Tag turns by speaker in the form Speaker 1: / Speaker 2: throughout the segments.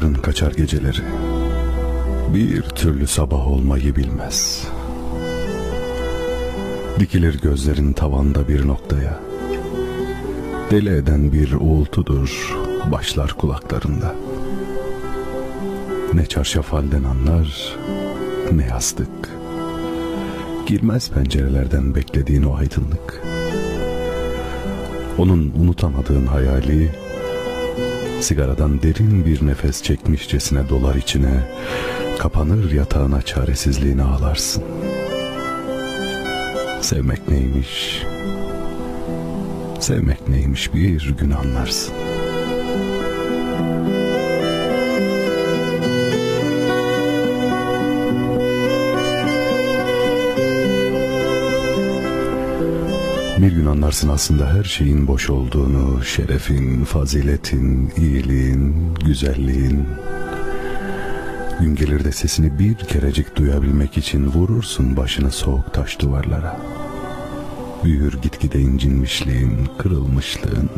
Speaker 1: kaçar geceleri. Bir türlü sabah olmayı bilmez. Dikilir gözlerin tavanda bir noktaya. Deli eden bir uğultudur başlar kulaklarında. Ne çarşaf halden anlar ne yastık. Girmez pencerelerden beklediğin o aydınlık. Onun unutamadığın hayali sigaradan derin bir nefes çekmişçesine dolar içine, kapanır yatağına çaresizliğini ağlarsın. Sevmek neymiş? Sevmek neymiş bir gün anlarsın. Anlarsın aslında her şeyin boş olduğunu, şerefin, faziletin, iyiliğin, güzelliğin. Gün gelir de sesini bir kerecik duyabilmek için vurursun başını soğuk taş duvarlara. Büyür gitgide incinmişliğin, kırılmışlığın.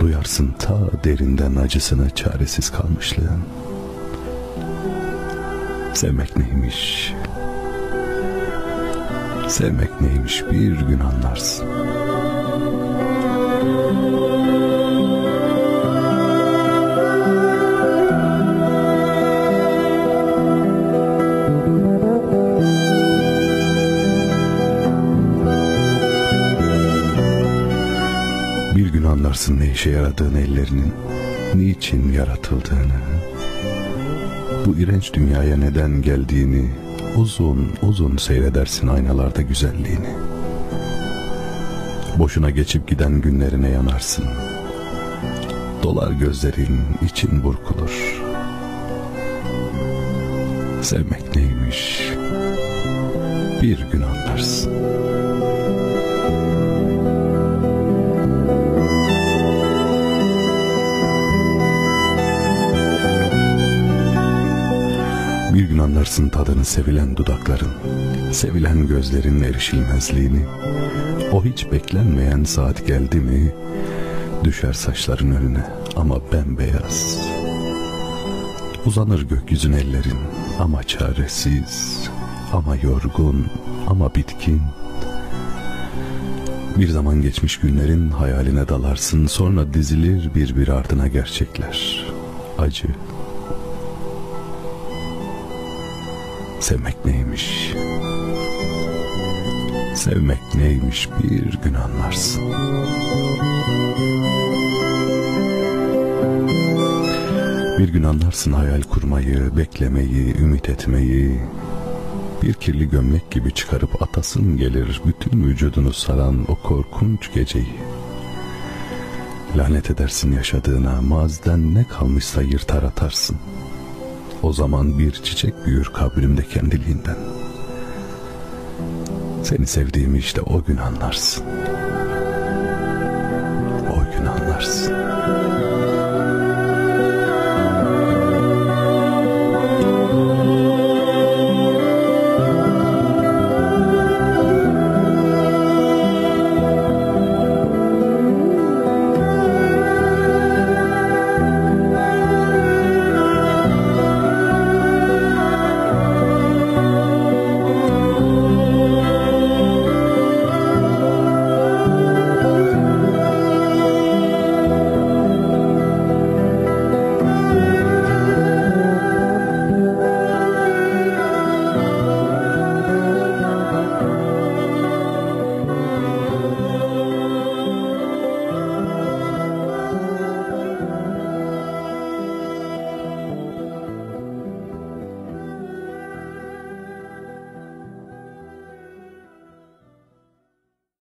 Speaker 1: Duyarsın ta derinden acısını çaresiz kalmışlığın. Sevmek neymiş? Sevmek neymiş bir gün anlarsın. Bir gün anlarsın ne işe yaradığını ellerinin, niçin yaratıldığını, bu iğrenç dünyaya neden geldiğini, uzun uzun seyredersin aynalarda güzelliğini. Boşuna geçip giden günlerine yanarsın. Dolar gözlerin için burkulur. Sevmek neymiş? Bir gün anlarsın. Bir anlarsın tadını sevilen dudakların, sevilen gözlerin erişilmezliğini. O hiç beklenmeyen saat geldi mi, düşer saçların önüne ama bembeyaz. Uzanır gökyüzün ellerin ama çaresiz, ama yorgun, ama bitkin. Bir zaman geçmiş günlerin hayaline dalarsın, sonra dizilir birbir ardına gerçekler. Acı, Sevmek neymiş? Sevmek neymiş bir gün anlarsın. Bir gün anlarsın hayal kurmayı, beklemeyi, ümit etmeyi. Bir kirli gömlek gibi çıkarıp atasın gelir bütün vücudunu saran o korkunç geceyi. Lanet edersin yaşadığına, maziden ne kalmışsa yırtar atarsın.'' O zaman bir çiçek büyür kabrimde kendiliğinden. Seni sevdiğimi işte o gün anlarsın. O gün anlarsın.